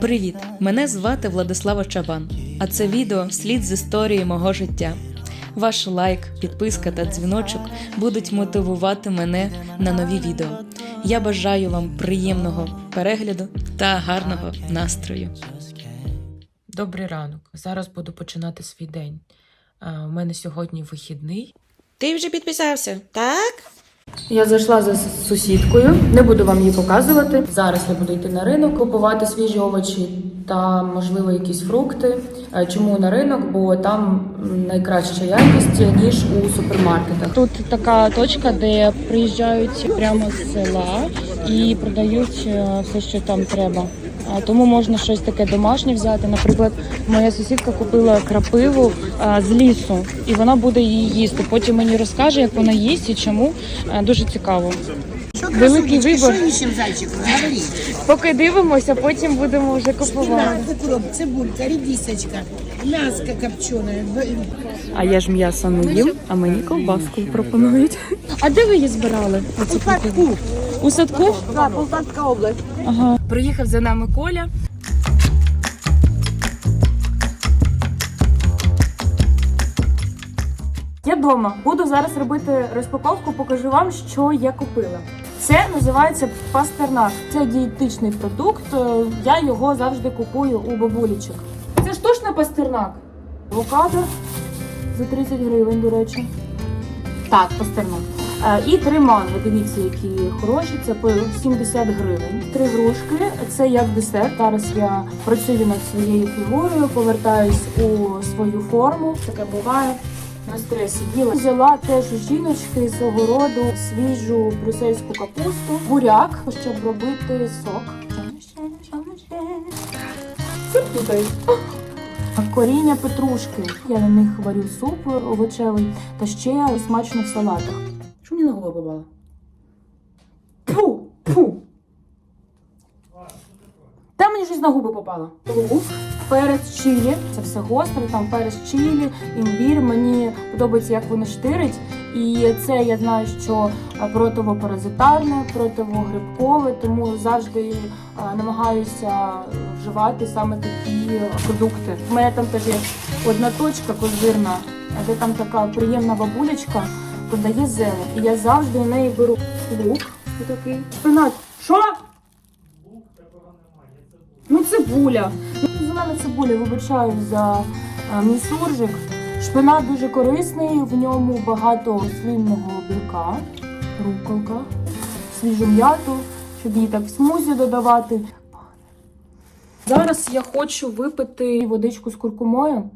Привіт! Мене звати Владислава Чабан, а це відео слід з історії мого життя. Ваш лайк, підписка та дзвіночок будуть мотивувати мене на нові відео. Я бажаю вам приємного перегляду та гарного настрою. Добрий ранок. Зараз буду починати свій день. У мене сьогодні вихідний. Ти вже підписався, так? Я зайшла за сусідкою, не буду вам її показувати. Зараз я буду йти на ринок, купувати свіжі овочі та, можливо, якісь фрукти. Е, Чому на ринок? Бо там найкраща якість ніж у супермаркетах. Тут така точка, де приїжджають прямо з села і продають е, все, що там треба. А, Тому можна щось таке домашнє взяти. Наприклад, моя сусідка купила крапиву з лісу, і вона буде її їсти. Потім мені розкаже, як вона їсть і чому. Е, Дуже цікаво. Великий вибір. Зайчику? Говори. Поки дивимося, потім будемо вже купувати. Укроп, цибулька, редисочка, мяско копченое. А я ж м'ясо не їм, а мені ковбаску пропонують. А де ви її збирали? У садку. У садку? Да, Полтавська область. Ага. Приїхав за нами Коля. Я вдома. Буду зараз робити розпаковку, покажу вам, що я купила. Це називається пастернак. Це дієтичний продукт. е, Я його завжди купую у бабулічок. Це штучний пастернак. Авокадо за 30 гривень, до речі. Так, пастернак. Е, І три манго, дивіться, які хороші. Це по 70 гривень. Три грушки. Це як десерт. Зараз я працюю над своєю фігурою, повертаюсь у свою форму. Таке буває. На стресі їла. Взяла теж у жіночки з огороду свіжу брюссельську капусту, буряк, щоб робити сок. Це туди. Коріння петрушки. Я на них варю суп овочевий та ще смачно в салатах. Що мені на голову попало? Фу! Фу! Та мені щось на губи попало. Лук, перець чилі. Це все гостре, там перець чилі, імбір. Мені подобається, як воно штирить. І це я знаю, що е, противопаразитарне, противогрибкове, тому завжди е, намагаюся вживати саме такі продукти. У мене там теж є одна точка козирна, де там така приємна бабулечка продає зелень. І я завжди у неї беру лук отакий. Шпинат. Що? Ну, цибуля. Ну, зелена цибуля, вибачаю за е, мій суржик. Шпинат дуже корисний, в ньому багато рослинного білка, руколка, свіжу м'яту, щоб її так в смузі додавати. Зараз я хочу випити водичку з куркумою.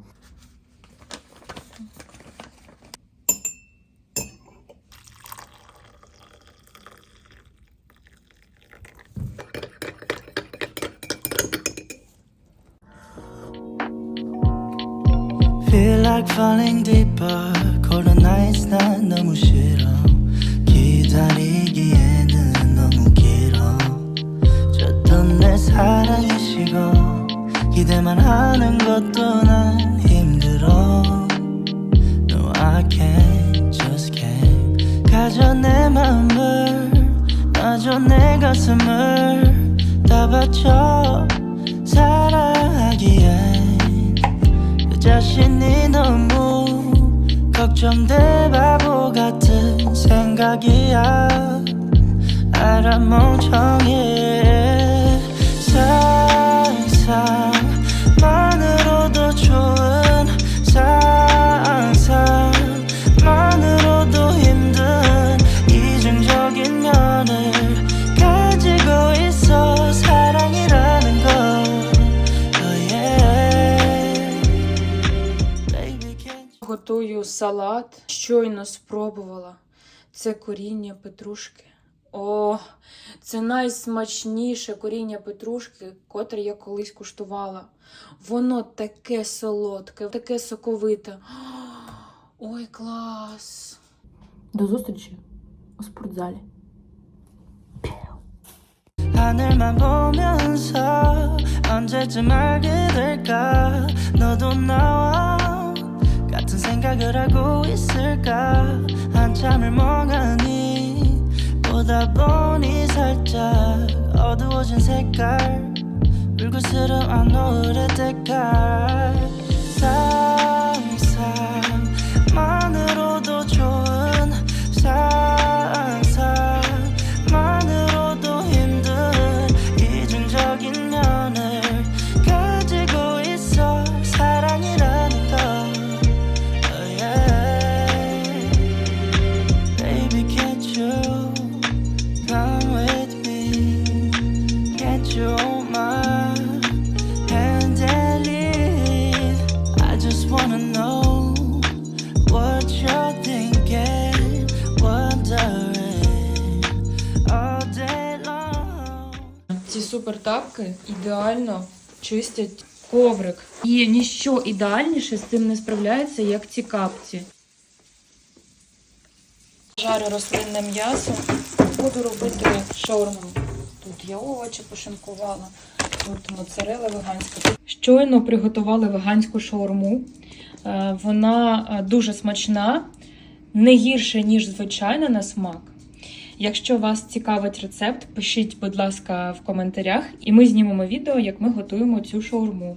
Like falling deeper. cold nights 난 너무 싫어. 기다리기에는 너무 길어. 줬던 내 사랑이 식어. 기대만 하는 것도 난 힘들어. No, I can't, just can't. 가져 내 맘을, 놔줘 내 가슴을 다 바쳐 그 자신이 너무 걱정돼 바보 같은 생각이야. 알아 멍청해 Готую салат. Щойно спробувала. Це коріння петрушки. О, це найсмачніше коріння петрушки, котре я колись куштувала. Воно таке солодке, таке соковите. Ой, клас! До зустрічі у спортзалі. 하늘만 보면서 언제쯤 알게 될까 너도 나와 같은 생각을 하고 있을까? 한참을 멍하니 보다 보니 살짝 어두워 지워진 색깔 불그스름 안 오를 때깔 супер тапки ідеально чистять коврик. І ніщо ідеальніше з цим не справляється, як ці капці. Жарю рослинне м'ясо. Буду робити шаурму. Тут я овочі пошинкувала, тут моцарела веганська. Щойно приготували веганську шаурму. Е, Вона е, дуже смачна, не гірше, ніж звичайна на смак. Якщо вас цікавить рецепт, пишіть, будь ласка, в коментарях, і ми знімемо відео, як ми готуємо цю шаурму.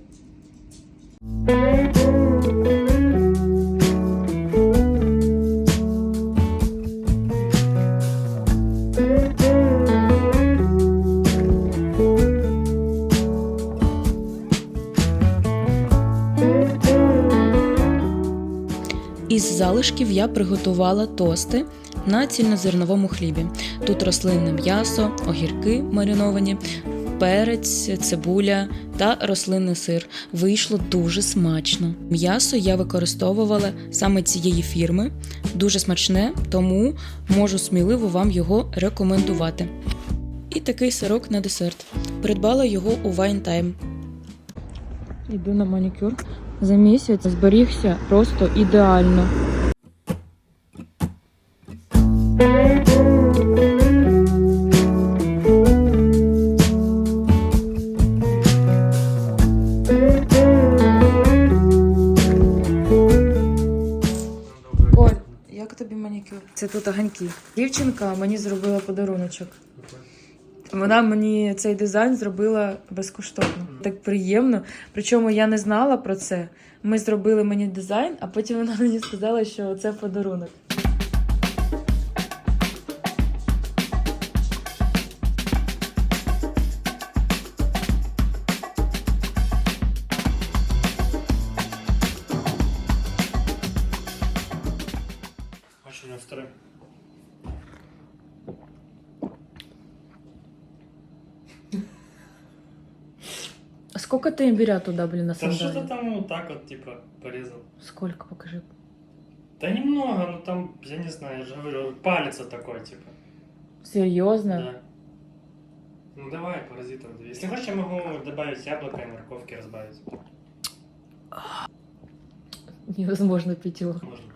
Із залишків я приготувала тости на цільнозерновому хлібі. Тут рослинне м'ясо, огірки мариновані, перець, цибуля та рослинний сир. Вийшло дуже смачно. М'ясо я використовувала саме цієї фірми, дуже смачне, тому можу сміливо вам його рекомендувати. І такий сирок на десерт. Придбала його у Time. Йду на манікюр. За місяць зберігся просто ідеально. Як тобі манікюр? Це тут аганьки. Дівчинка мені зробила подаруночок. Вона мені цей дизайн зробила безкоштовно. Так приємно. Причому я не знала про це. Ми зробили мені дизайн, а потім вона мені сказала, що це подарунок. А сколько ты имбиря туда, блин, на Да что-то там вот так вот, типа, порезал. Сколько, покажи. Да немного, но там, я не знаю, я же говорю, палец вот такой, типа. Серьезно? Да. Ну давай, паразитов. Если хочешь, я могу добавить яблоко и морковки разбавить. Невозможно пить его. Можно.